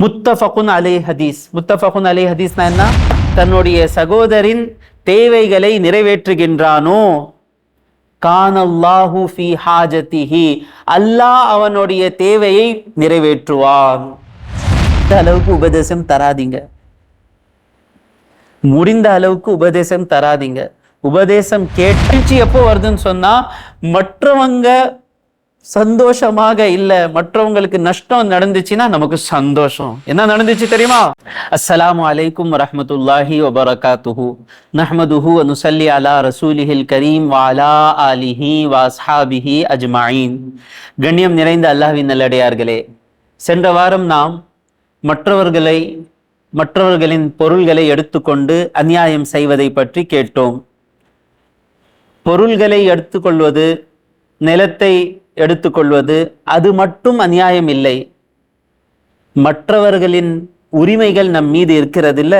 முத்தஃபகுன் அலை ஹதீஸ். முத்தஃபகுன் அலை ஹதீஸ்னா என்ன? தன்னுடைய சகோதரின் தேவைகளை நிறைவேற்றுகின்றானோ? கானல்லாஹு ஃபி ஹாஜத்திஹி. அல்லாஹ் அவனுடைய தேவையை நிறைவேற்றுவான். இந்த அளவுக்கு உபதேசம் தராதீங்க. முடிந்த அளவுக்கு உபதேசம் தராதீங்க. உபதேசம் கேட்டுச்சு எப்போ வருதுன்னு சொன்னா மற்றவங்க சந்தோஷமாக இல்ல மற்றவங்களுக்கு நஷ்டம் நடந்துச்சுன்னா நமக்கு சந்தோஷம். என்ன நடந்துச்சு தெரியுமா? அஸ்ஸலாமு அலைக்கும் வரஹ்மத்துல்லாஹி வபரகாத்துஹு. நஹ்மதுஹு நுசல்லி நுஸல்லி அலா ரசூலிஹில் கரீம் வாலா அலிஹி வாஸ்ஹாபிஹி அஜ்மாயின். கண்ணியம் நிறைந்த அல்லாஹ்வின் நல்லடையார்களே சென்ற வாரம் நாம் மற்றவர்களை மற்றவர்களின் பொருள்களை எடுத்துக்கொண்டு அநியாயம் செய்வதை பற்றி கேட்டோம். பொருள்களை எடுத்துக்கொள்வது நிலத்தை எடுத்துக்கொள்வது அது மட்டும் அநியாயம் இல்லை மற்றவர்களின் உரிமைகள் நம் மீது இருக்கிறதில்ல.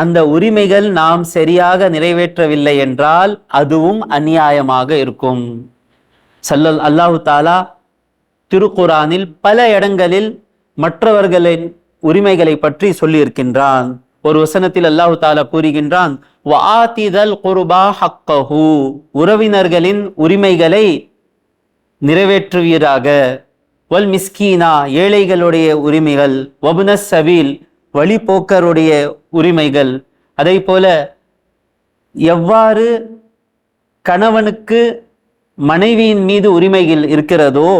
அந்த உரிமைகள் நாம் சரியாக நிறைவேற்றவில்லை என்றால் அதுவும் அநியாயமாக இருக்கும். சல்லல் அல்லாஹு தாலா திருக்குரானில் பல இடங்களில் மற்றவர்களின் உரிமைகளை பற்றி சொல்லியிருக்கின்றான். ஒரு வசனத்தில் அல்லாஹு தாலா கூறுகின்றான் குருபா உறவினர்களின் உரிமைகளை நிறைவேற்றுவீராக. வல் மிஸ்கீனா ஏழைகளுடைய உரிமைகள் வபுனஸ் சபீல் வழிபோக்கருடைய உரிமைகள். அதே போல எவ்வாறு கணவனுக்கு மனைவியின் மீது உரிமைகள் இருக்கிறதோ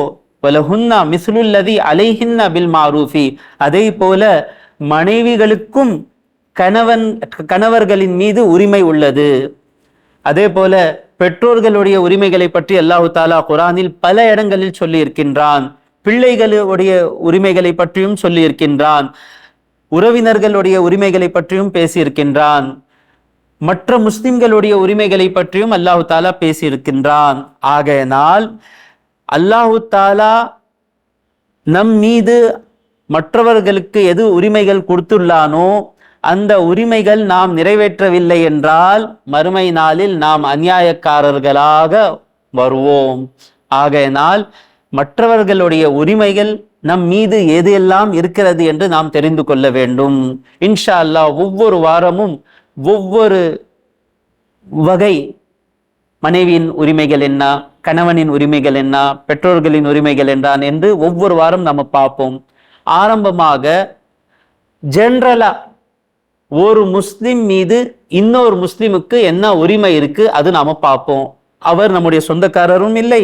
வலஹுன்னா மிசுலுல்லதி அலைஹின்ன பில் மாரூஃபி. அதே போல மனைவிகளுக்கும் கணவன் கணவர்களின் மீது உரிமை உள்ளது. அதே போல பெற்றோர்களுடைய உரிமைகளை பற்றி அல்லாஹு தாலா குரானில் பல இடங்களில் சொல்லியிருக்கின்றான். பிள்ளைகளுடைய உரிமைகளை பற்றியும் சொல்லியிருக்கின்றான். உறவினர்களுடைய உரிமைகளை பற்றியும் பேசியிருக்கின்றான். மற்ற முஸ்லிம்களுடைய உரிமைகளை பற்றியும் அல்லாஹு தாலா பேசியிருக்கின்றான். ஆகையினால் அல்லாஹு தாலா நம் மீது மற்றவர்களுக்கு எது உரிமைகள் கொடுத்துள்ளானோ அந்த உரிமைகள் நாம் நிறைவேற்றவில்லை என்றால் மறுமை நாளில் நாம் அநியாயக்காரர்களாக வருவோம். ஆகையினால் மற்றவர்களுடைய உரிமைகள் நம் மீது எது எல்லாம் இருக்கிறது என்று நாம் தெரிந்து கொள்ள வேண்டும். இன்ஷா அல்லாஹ் ஒவ்வொரு வாரமும் ஒவ்வொரு வகை மனைவியின் உரிமைகள் என்ன கணவனின் உரிமைகள் என்ன பெற்றோர்களின் உரிமைகள் என்றான் என்று ஒவ்வொரு வாரம் நம்ம பார்ப்போம். ஆரம்பமாக ஜென்ரலா ஒரு முஸ்லிம் மீது இன்னொரு முஸ்லிமுக்கு என்ன உரிமை இருக்கு அது நாம பார்ப்போம். அவர் நம்முடைய சொந்தக்காரரும் இல்லை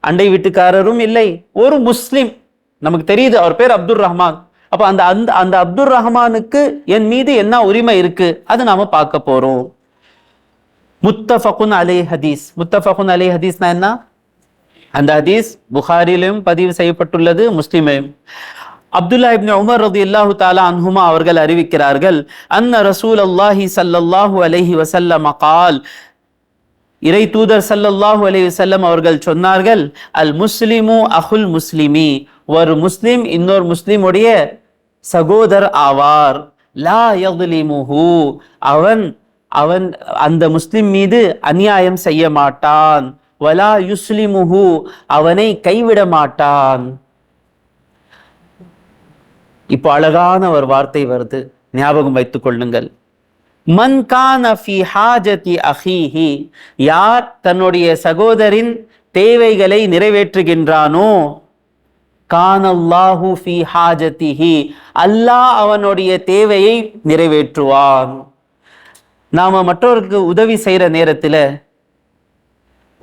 அண்டை வீட்டுக்காரரும் இல்லை ஒரு முஸ்லிம். நமக்கு தெரியுது அவர் பேர் அப்துல் ரஹ்மான். அப்ப அந்த அந்த அந்த அப்துல் ரஹ்மானுக்கு என் மீது என்ன உரிமை இருக்கு அது நாம பார்க்க போறோம். முத்தஃபகுன் அலை ஹதீஸ். முத்தஃபகுன் அலை ஹதீஸ்னா என்ன? அந்த ஹதீஸ் புகாரிலும் பதிவு செய்யப்பட்டுள்ளது முஸ்லிமையும் அப்துல்லா இப்னு உமர் ரதி அல்லாஹு தாலா அன்ஹுமா அவர்கள் அறிவிக்கிறார்கள் அன்ன ரசூல் அல்லாஹி சல்லல்லாஹு அலைஹி வசல்லம் கால். இறை தூதர் சல்லல்லாஹு அலஹி வசல்லம் அவர்கள் சொன்னார்கள் அல் முஸ்லிமு அஹுல் முஸ்லிமி. ஒரு முஸ்லிம் இன்னொரு முஸ்லிமுடைய சகோதர் ஆவார். லா யதுலிமுஹு. அவன் அவன் அந்த முஸ்லிம் மீது அநியாயம் செய்ய மாட்டான். வலா யுஸ்லிமுஹு. அவனை கைவிட மாட்டான். இப்போ அழகான ஒரு வார்த்தை வருது. ஞாபகம் வைத்துக் கொள்ளுங்கள். மன்கான அஹீஹி யார் தன்னுடைய சகோதரின் தேவைகளை நிறைவேற்றுகின்றானோ? கானல்லாஹு ஃபி ஹாஜதிஹி அல்லாஹ் அவனுடைய தேவையை நிறைவேற்றுவான். நாம மற்றவருக்கு உதவி செய்கிற நேரத்தில்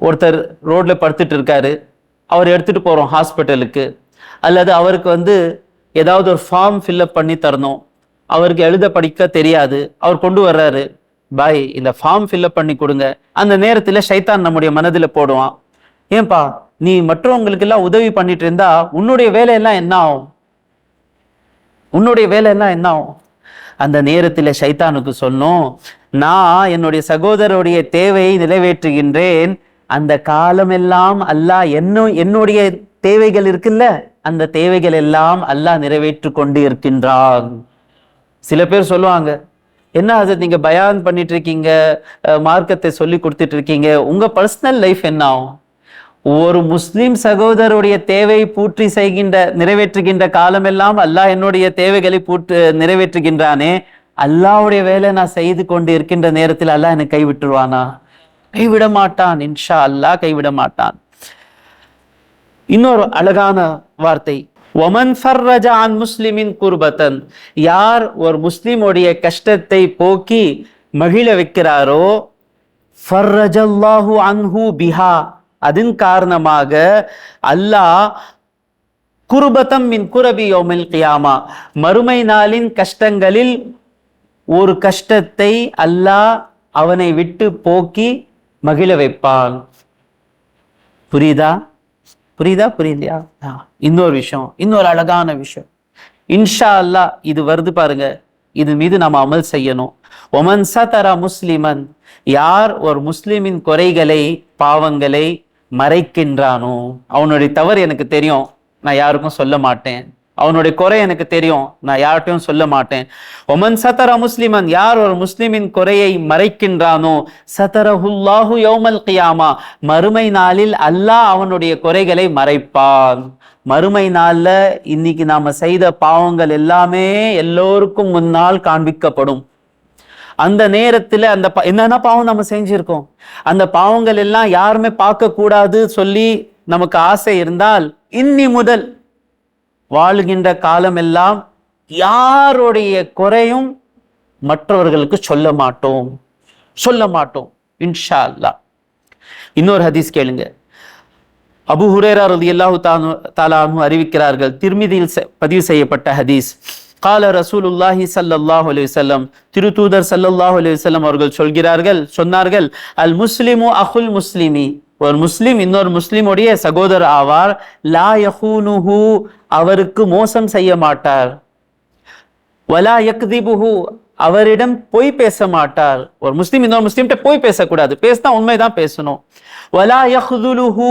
ஒருத்தர் ரோட்ல படுத்துட்டு இருக்காரு. அவர் எடுத்துட்டு போகிறோம் ஹாஸ்பிட்டலுக்கு. அல்லது அவருக்கு வந்து ஏதாவது ஒரு ஃபார்ம் ஃபில்அப் பண்ணி தரணும். அவருக்கு எழுத படிக்க தெரியாது. அவர் கொண்டு வர்றாரு. பாய் இந்த ஃபார்ம் ஃபில்அப் பண்ணி கொடுங்க. அந்த நேரத்தில் சைத்தான் நம்முடைய மனதில் போடுவான். ஏன்பா நீ மற்றவங்களுக்கு எல்லாம் உதவி பண்ணிட்டு இருந்தா உன்னுடைய வேலையெல்லாம் என்ன ஆகும்? உன்னுடைய வேலையெல்லாம் என்ன ஆகும்? அந்த நேரத்தில் சைத்தானுக்கு சொன்னோம் நான் என்னுடைய சகோதரருடைய தேவையை நிறைவேற்றுகின்றேன். அந்த காலமெல்லாம் அல்லாஹ் என்ன என்னுடைய தேவைகள் இருக்குல்ல? அந்த தேவைகள் எல்லாம் அல்லாஹ் நிறைவேற்றி கொண்டு இருக்கின்றான் சில பேர் சொல்லுவாங்க என்ன அது நீங்க பயான் பண்ணிட்டு இருக்கீங்க மார்க்கத்தை சொல்லி கொடுத்துட்டு இருக்கீங்க உங்க பர்சனல் லைஃப் என்ன? ஆகும் ஒரு முஸ்லிம் சகோதரருடைய தேவை பூற்றி செய்கின்ற நிறைவேற்றுகின்ற காலமெல்லாம் அல்லாஹ் என்னுடைய தேவைகளை பூற்று நிறைவேற்றுகின்றானே அல்லாவுடைய வேலை நான் செய்து கொண்டு இருக்கின்ற நேரத்தில் அல்லாஹ் என்னை கைவிட்டுருவானா? கைவிட மாட்டான் இன்ஷா அல்லாஹ் கைவிட மாட்டான் இன்னொரு அழகான வார்த்தை. ஒமன் ஃபர்ரஜா அன் முஸ்லிமின் குர்பத்தன். யார் ஒரு முஸ்லிமுடைய கஷ்டத்தை போக்கி மகிழ வைக்கிறாரோ ஃபர்ரஜல்லாஹு அன்ஹு பிஹா. அதன் காரணமாக அல்லாஹ் குருபத்தம் மின் குரபி யோமில் கியாமா. மறுமை நாளின் கஷ்டங்களில் ஒரு கஷ்டத்தை அல்லாஹ் அவனை விட்டு போக்கி மகிழ வைப்பான். புரியுதா? புரியுதா? புரியலையா இன்னொரு விஷயம் இன்னொரு அழகான விஷயம். இன்ஷா அல்லாஹ் இது வருது பாருங்க. இது மீது நம்ம அமல் செய்யணும். ஒமன் சதரா முஸ்லிமன் யார் ஒரு முஸ்லிமின் குறைகளை பாவங்களை மறைக்கின்றானோ அவனுடைய தவறு எனக்கு தெரியும். நான் யாருக்கும் சொல்ல மாட்டேன். அவனுடைய குறை எனக்கு தெரியும். நான் யார்கிட்டையும் சொல்ல மாட்டேன். ஒமன் சதரா முஸ்லிமன் யார் ஒரு முஸ்லிமின் குறையை மறைக்கின்றானோ? சதரஹுல்லாஹு யோமல் கியாமா. மறுமை நாளில் அல்லாஹ் அவனுடைய குறைகளை மறைப்பான். மறுமை நாளில் இன்னைக்கு நாம செய்த பாவங்கள் எல்லாமே எல்லோருக்கும் முன்னால் காண்பிக்கப்படும். அந்த நேரத்துல அந்த என்னென்ன பாவம் நம்ம செஞ்சிருக்கோம்? அந்த பாவங்கள் எல்லாம் யாருமே பார்க்க கூடாது சொல்லி நமக்கு ஆசை இருந்தால் இன்னி முதல் வாழுகின்ற காலமெல்லாம் யாருடைய குறையும் மற்றவர்களுக்கு சொல்ல மாட்டோம். சொல்ல மாட்டோம். இன்ஷா அல்லா இன்னொரு ஹதீஸ் கேளுங்க. அபு ஹுரேரா ரலியல்லாஹு தானு தாலானு அறிவிக்கிறார்கள். திருமிதியில் பதிவு செய்யப்பட்ட ஹதீஸ். கால ரசூலுல்லாஹி ஸல்லல்லாஹு அலைஹி வஸல்லம் திருத்தூதர் ஸல்லல்லாஹு அலி வல்லம் அவர்கள் சொல்கிறார்கள் சொன்னார்கள் அல் முஸ்லிமு அஹுல் முஸ்லிமி. ஒரு முஸ்லிம் இன்னொரு முஸ்லிமுடைய சகோதரர் ஆவார். லா யஹூனுஹு அவருக்கு மோசம் செய்ய மாட்டார். வலா யக்திபுஹு அவரிடம் பொய் பேச மாட்டார். ஒரு முஸ்லீம் இன்னொரு முஸ்லீம்கிட்ட பொய் பேசக்கூடாது. பேசினா உண்மைதான் பேசணும். வலா யஹ்துலுஹு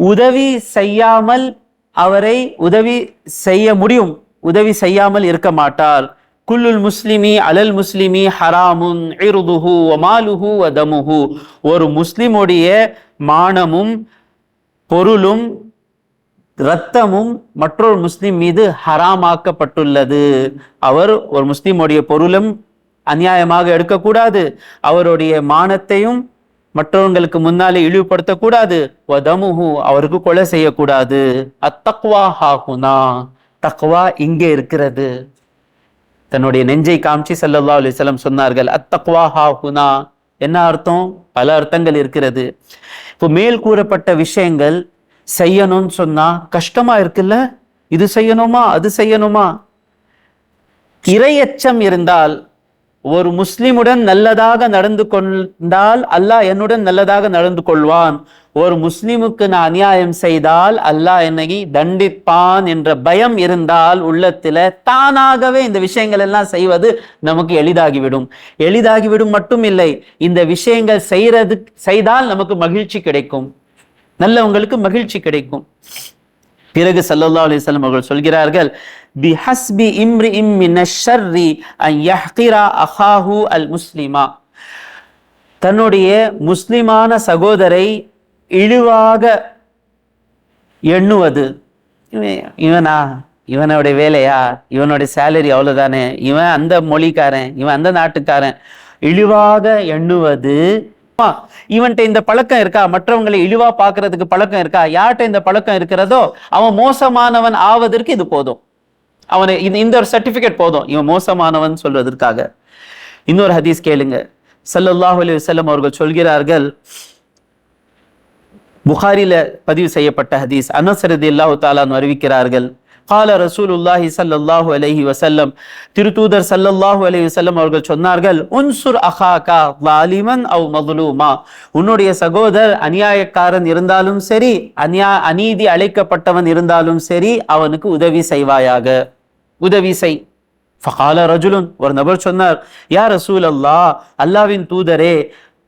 உதவி செய்யாமல் அவரை உதவி செய்ய முடியும். உதவி செய்யாமல் இருக்க மாட்டார். குல்லுல் முஸ்லிமி அலல் முஸ்லிமி ஹராமுன் இருதுஹு ஒமாலுஹு வதமுஹு. ஒரு முஸ்லிமுடைய மானமும் பொருளும் இரத்தமும் மற்றொரு முஸ்லிம் மீது ஹராமாக்கப்பட்டுள்ளது. அவர் ஒரு முஸ்லிமுடைய பொருளும் அநியாயமாக எடுக்கக்கூடாது. அவருடைய மானத்தையும் மற்றவங்களுக்கு முன்னாலே இழிவுபடுத்தக்கூடாது. வதமுஹு அவருக்கு கொலை செய்யக்கூடாது. அத்தக்வா ஹாகுனா தக்வா இங்கே இருக்கிறது. தன்னுடைய நெஞ்சை காமிச்சு ஸல்லல்லாஹு அலிசலம் சொன்னார்கள் அத்தக்வா ஹாகுனா என்ன அர்த்தம்? பல அர்த்தங்கள் இருக்கிறது. இப்போ மேல் கூறப்பட்ட விஷயங்கள் செய்யணும்னு சொன்னா கஷ்டமா இருக்குல்ல? இது செய்யணுமா? அது செய்யணுமா? இரையச்சம் இருந்தால் ஒரு முஸ்லிமுடன் நல்லதாக நடந்து கொண்டால் அல்லாஹ் என்னுடன் நல்லதாக நடந்து கொள்வான். ஒரு முஸ்லிமுக்கு நான் அநியாயம் செய்தால் அல்லாஹ் என்னை தண்டிப்பான் என்ற பயம் இருந்தால் உள்ளத்தில் தானாகவே இந்த விஷயங்கள் எல்லாம் செய்வது நமக்கு எளிதாகிவிடும். எளிதாகிவிடும் மட்டும் இல்லை இந்த விஷயங்கள் செய்யறது செய்தால் நமக்கு மகிழ்ச்சி கிடைக்கும். நல்லவங்களுக்கு மகிழ்ச்சி கிடைக்கும். பிறகு சல்லல்லா அலைஹி அவர்கள் சொல்கிறார்கள் பிஹஸ்பி இம்ரி மின ஷர்ரி யஹ்கிரா அஹாஹு அல் முஸ்லிமா. தன்னுடைய முஸ்லிமான சகோதரை இழிவாக எண்ணுவது இவனா இவனுடைய வேலையா? இவனுடைய சேலரி அவ்வளோதானே இவன் அந்த மொழிக்காரன் இவன் அந்த நாட்டுக்காரன். இழிவாக எண்ணுவது இவன்கிட்ட இந்த பழக்கம் இருக்கா? மற்றவங்களை இழிவா பாக்குறதுக்கு பழக்கம் இருக்கா? யார்கிட்ட இந்த பழக்கம் இருக்கிறதோ அவன் மோசமானவன் ஆவதற்கு இது போதும். அவனை இந்த- இந்த ஒரு சர்டிபிகேட் போதும். இவன் மோசமானவன் சொல்வதற்காக இன்னொரு ஹதீஸ் கேளுங்க. ஸல்லல்லாஹு அலி வல்லம் அவர்கள் சொல்கிறார்கள் புகாரில பதிவு செய்யப்பட்ட ஹதீஸ். அனசரதி அல்லாஹு தஆலா அறிவிக்கிறார்கள் கால ரசூலுல்லாஹி சல்லாஹூ அலஹி வசல்லம் திருத்தூதர் சல்லல்லாஹு அலஹி வசல்லம் அவர்கள் சொன்னார்கள் உன்சுர் அஹாகா வாலிமன் அவ் மதுலூமா உன்னுடைய சகோதரர் அநியாயக்காரன் இருந்தாலும் சரி அநியா அநீதி அழைக்கப்பட்டவன் இருந்தாலும் சரி அவனுக்கு உதவி செய்வாயாக உதவி செய் ஃபகால ரஜுலுன் ஒரு நபர் சொன்னார் யா ரசூல் அல்லா அல்லாவின் தூதரே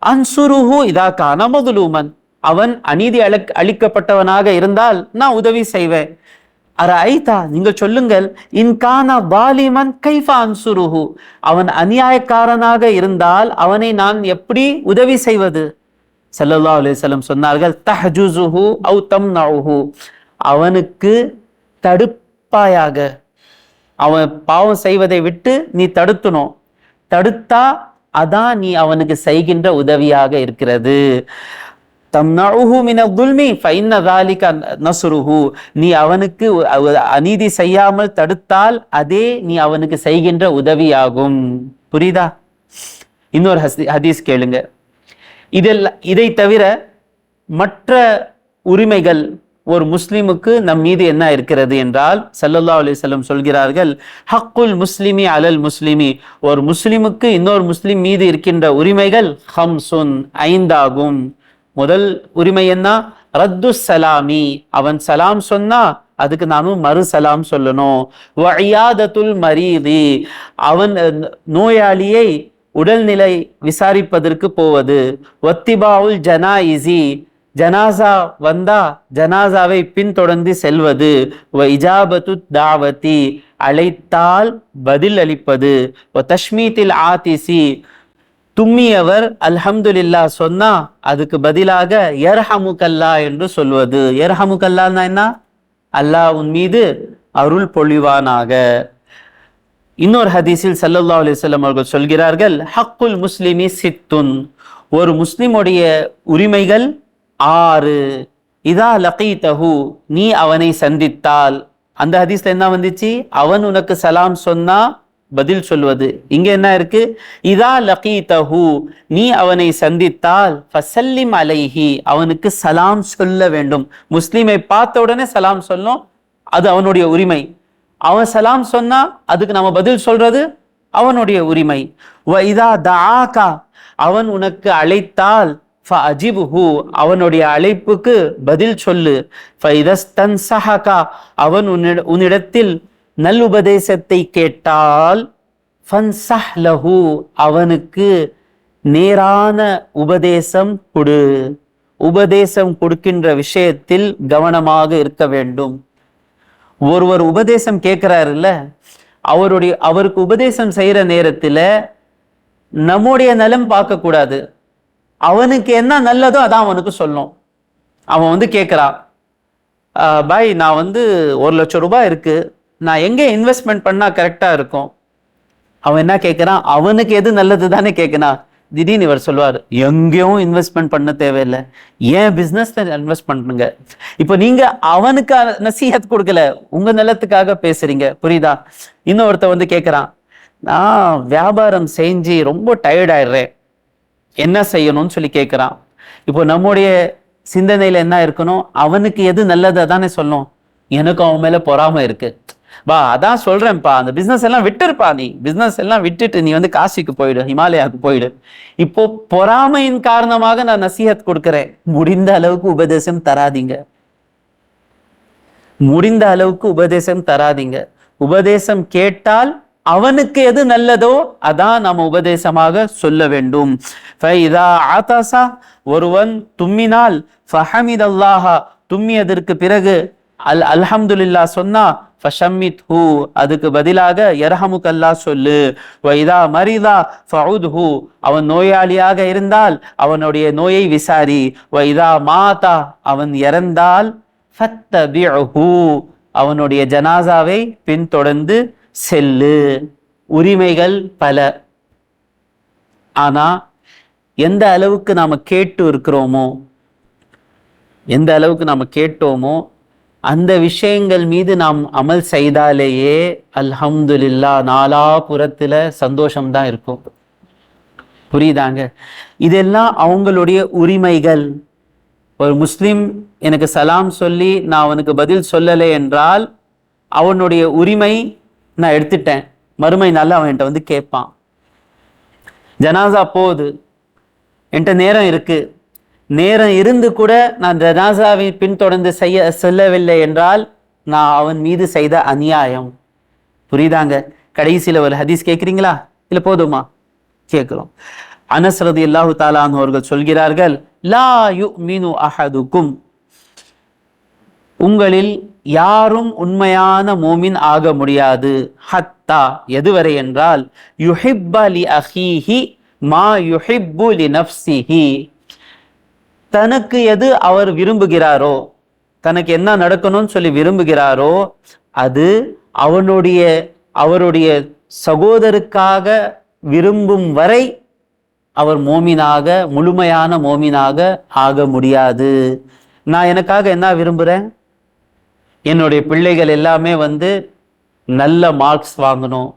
அன்சுருஹு இதா கான மதுலூமன் அவன் அநீதி அழக் அழிக்கப்பட்டவனாக இருந்தால் நான் உதவி செய்வேன் அர ஐதா நீங்கள் சொல்லுங்கள் இன்கான பாலிமன் கைஃபா அன்சுருஹு. அவன் அநியாயக்காரனாக இருந்தால் அவனை நான் எப்படி உதவி செய்வது? சல்லல்லா அலைஹி செல்லம் சொன்னார்கள் தஹஜுசுஹு அவு நவுஹு அவனுக்கு தடுப்பாயாக. அவன் பாவம் செய்வதை விட்டு நீ தடுத்தணும். தடுத்தா அதான் நீ அவனுக்கு செய்கின்ற உதவியாக இருக்கிறது. நீ அவனுக்கு அநீதி செய்யாமல் தடுத்தால் அதே நீ அவனுக்கு செய்கின்ற உதவியாகும். புரியுதா? இன்னொரு ஹஸ்- ஹதீஸ் கேளுங்க. இதெல்லாம் இதை தவிர மற்ற உரிமைகள் ஒரு முஸ்லிமுக்கு நம் மீது என்ன இருக்கிறது என்றால் சல்லல்லா அலைஹி சொல்கிறார்கள் ஹக்குல் முஸ்லிமி அலல் முஸ்லிமி. ஒரு முஸ்லிமுக்கு இன்னொரு முஸ்லிம் மீது இருக்கின்ற உரிமைகள் ஹம்சுன் ஐந்தாகும். முதல் உரிமை என்ன? ரத்து சலாமி. அவன் சலாம் சொன்னா அதுக்கு நானும் மறு சலாம் சொல்லணும். வஇயாதத்துல் மரீதி. அவன் நோயாளியை உடல்நிலை விசாரிப்பதற்கு போவது. ஒத்திபாவுல் ஜனாயிசி. ஜனாசா வந்தா ஜனாசாவை பின்தொடர்ந்து செல்வது. இஜாபத்து தாவதி. அழைத்தால் பதில் அளிப்பது. வ தஷ்மீத்தில் ஆதிசி. தும்மியவர் அல்ஹம்துலில்லா சொன்னா அதுக்கு பதிலாக எர்ஹமுகல்லா என்று சொல்வது. எர்ஹமுகல்லான்னா என்ன? அல்லாஹ் உன் மீது அருள் பொழிவானாக. இன்னொரு ஹதீஸில் ஸல்லல்லாஹு அலிசல்லம் அவர்கள் சொல்கிறார்கள் ஹக்குல் முஸ்லிமி சித்துன். ஒரு முஸ்லிமுடைய உரிமைகள் ஆறு. இதா லகீதஹு. நீ அவனை சந்தித்தால். அந்த ஹதீஸ்ல என்ன வந்துச்சு? அவன் உனக்கு சலாம் சொன்னா பதில் சொல்வது. இங்க என்ன இருக்கு? இதா லகீதஹு நீ அவனை சந்தித்தால் ஃபசல்லிம் அலைஹி அவனுக்கு சலாம் சொல்ல வேண்டும் முஸ்லீமை பார்த்த உடனே சலாம் சொல்லும் அது அவனுடைய உரிமை. அவன் சலாம் சொன்னா அதுக்கு நம்ம பதில் சொல்றது அவனுடைய உரிமை. வ இதா தாக்கா அவன் உனக்கு அழைத்தால் ஃபஅஜிப்ஹு அவனுடைய அழைப்புக்கு பதில் சொல்லு ஃபைதஸ்தன்சஹகா அவன் உன்னிட உன்னிடத்தில் நல்லுபதேசத்தை கேட்டால் ஃபன்சஹ் அவனுக்கு நேரான உபதேசம் கொடு. உபதேசம் கொடுக்கின்ற விஷயத்தில் கவனமாக இருக்க வேண்டும். ஒருவர் உபதேசம் கேட்கிறாருல்ல அவருடைய அவருக்கு உபதேசம் செய்கிற நேரத்தில் நம்முடைய நலம் பார்க்கக்கூடாது. அவனுக்கு என்ன நல்லதோ அதான் அவனுக்கு சொல்லும். அவன் வந்து கேட்குறான் பாய் நான் வந்து ஒரு லட்சம் ரூபாய் இருக்குது நான் எங்கே இன்வெஸ்ட்மெண்ட் பண்ணால் கரெக்டாக இருக்கும்? அவன் என்ன கேட்குறான் அவனுக்கு எது நல்லது தானே கேட்குறான் திடீர்னு இவர் சொல்லுவார் எங்கேயும் இன்வெஸ்ட்மெண்ட் பண்ண தேவையில்லை. ஏன் பிஸ்னஸில் இன்வெஸ்ட் பண்ணுங்க? இப்போ நீங்கள் அவனுக்கு நசீகத் கொடுக்கல உங்கள் நிலத்துக்காக பேசுகிறீங்க புரியுதா? இன்னொருத்த வந்து கேட்குறான் நான் வியாபாரம் செஞ்சு ரொம்ப டயர்டாயிடுறேன் என்ன செய்யணும்னு சொல்லி கேட்குறான் இப்போ நம்முடைய சிந்தனையில் என்ன இருக்கணும்? அவனுக்கு எது நல்லதை தானே சொல்லும் எனக்கு அவன் மேலே பொறாமை இருக்குது வா அதான் சொல்றேன்ப்பா. அந்த பிசினஸ் எல்லாம் விட்டுருப்பா நீ. பிசினஸ் எல்லாம் விட்டுட்டு நீ வந்து காசிக்கு போயிடு ஹிமாலயாவுக்கு போயிடு. இப்போ பொறாமையின் காரணமாக நான் நசீகத் கொடுக்கிறேன். முடிந்த அளவுக்கு உபதேசம் தராதீங்க. முடிந்த அளவுக்கு உபதேசம் தராதீங்க. உபதேசம் கேட்டால் அவனுக்கு எது நல்லதோ அதான் நம்ம உபதேசமாக சொல்ல வேண்டும். ஆதாசா ஒருவன் தும்மினால் ஃபஹமிதல்லாஹா தும்மியதற்கு பிறகு அல் அல்ஹம்துல்லா சொன்னா ஃபஷம்மித் ஹூ அதுக்கு பதிலாக எரஹமுக்கல்லா சொல்லு. வைதா மரிதா ஃபவுத் ஹூ அவன் நோயாளியாக இருந்தால் அவனுடைய நோயை விசாரி. வைதா மாதா அவன் இறந்தால் ஃபத்தபிஉஹு அவனுடைய ஜனாசாவை பின்தொடர்ந்து செல்லு. உரிமைகள் பல. ஆனா எந்த அளவுக்கு நாம கேட்டு இருக்கிறோமோ எந்த அளவுக்கு நாம கேட்டோமோ அந்த விஷயங்கள் மீது நாம் அமல் செய்தாலேயே அல்ஹம்துலில்லா நாலா புறத்துல சந்தோஷம்தான் இருக்கும். புரியுதாங்க? இதெல்லாம் அவங்களுடைய உரிமைகள். ஒரு முஸ்லீம் எனக்கு சலாம் சொல்லி நான் அவனுக்கு பதில் சொல்லலை என்றால் அவனுடைய உரிமை நான் எடுத்துட்டேன். மறுமை நாள் அவன் என்கிட்ட வந்து கேட்பான். ஜனாசா போகுது. என்கிட்ட நேரம் இருக்குது நேரம் இருந்து கூட நான் ஜனாசாவை பின்தொடர்ந்து செய்ய செல்லவில்லை என்றால் நான் அவன் மீது செய்த அநியாயம். புரியுதாங்க? கடைசியில் ஒரு ஹதீஸ் கேட்குறீங்களா? இல்லை போதுமா? கேட்குறோம். அனஸ் ரலியல்லாஹு தஆலா அவர்கள் சொல்கிறார்கள் லா யு மீனு அஹதுக்கும். உங்களில் யாரும் உண்மையான மோமின் ஆக முடியாது. ஹத்தா எதுவரை என்றால் யுஹிப்ப அலி அஹீஹி மா யுஹிப்பு லி நஃப்சிஹி தனக்கு எது அவர் விரும்புகிறாரோ தனக்கு என்ன நடக்கணும்னு சொல்லி விரும்புகிறாரோ அது அவனுடைய அவருடைய சகோதருக்காக விரும்பும் வரை அவர் மோமினாக முழுமையான மோமினாக ஆக முடியாது. நான் எனக்காக என்ன விரும்புகிறேன் என்னுடைய பிள்ளைகள் எல்லாமே வந்து நல்ல மார்க்ஸ் வாங்கணும்.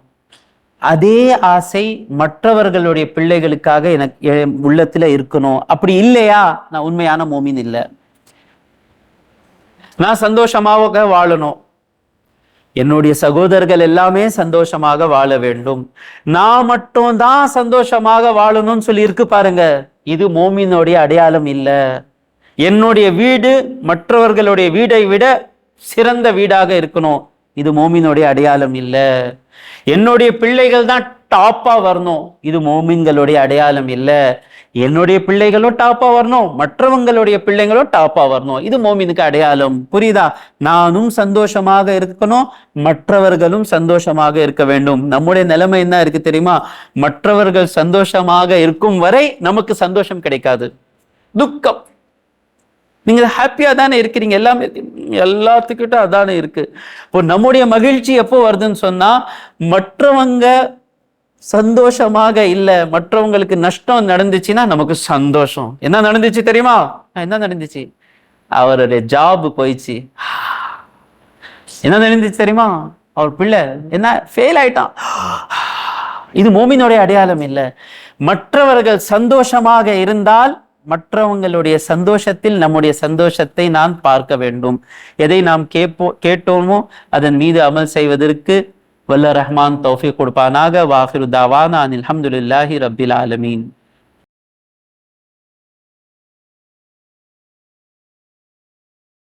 அதே ஆசை மற்றவர்களுடைய பிள்ளைகளுக்காக எனக்கு என் உள்ளத்துல இருக்கணும். அப்படி இல்லையா? நான் உண்மையான மோமின் இல்லை. நான் சந்தோஷமாக வாழணும். என்னுடைய சகோதரர்கள் எல்லாமே சந்தோஷமாக வாழ வேண்டும். நான் மட்டும் தான் சந்தோஷமாக வாழணும்னு சொல்லி இருக்கு பாருங்க. இது மோமினுடைய அடையாளம் இல்லை. என்னுடைய வீடு மற்றவர்களுடைய வீடை விட சிறந்த வீடாக இருக்கணும். இது மோமினுடைய அடையாளம் இல்லை. என்னுடைய பிள்ளைகள் தான் டாப்பா வரணும். இது மோமின்களுடைய அடையாளம் இல்ல. என்னுடைய பிள்ளைகளும் டாப்பா வரணும். மற்றவங்களுடைய பிள்ளைங்களும் டாப்பா வரணும். இது மோமினுக்கு அடையாளம். புரியுதா? நானும் சந்தோஷமாக இருக்கணும். மற்றவர்களும் சந்தோஷமாக இருக்க வேண்டும். நம்முடைய நிலைமை என்ன இருக்கு தெரியுமா? மற்றவர்கள் சந்தோஷமாக இருக்கும் வரை நமக்கு சந்தோஷம் கிடைக்காது. துக்கம். நீங்கள் ஹாப்பியாக தானே இருக்கிறீங்க. எல்லாமே எல்லாத்துக்கிட்ட அதானே இருக்குது இப்போ நம்முடைய மகிழ்ச்சி எப்போ வருதுன்னு சொன்னால் மற்றவங்க சந்தோஷமாக இல்லை மற்றவங்களுக்கு நஷ்டம் நடந்துச்சுன்னா நமக்கு சந்தோஷம். என்ன நடந்துச்சு தெரியுமா? என்ன நடந்துச்சு? அவருடைய ஜாப் போயிடுச்சு. என்ன நடந்துச்சு தெரியுமா? அவர் பிள்ளை என்ன ஃபெயில் ஆயிட்டான். இது மோமினுடைய அடையாளம் இல்லை. மற்றவர்கள் சந்தோஷமாக இருந்தால் மற்றவங்களுடைய சந்தோஷத்தில் நம்முடைய சந்தோஷத்தை நான் பார்க்க வேண்டும். எதை நாம் கேட்போ கேட்டோமோ அதன் மீது அமல் செய்வதற்கு வல்ல ரஹ்மான் தௌஃபீக் கொடுப்பானாக. வாஃபிரு தாவானா அனில் அல்ஹம்துலில்லாஹி ஆலமீன்.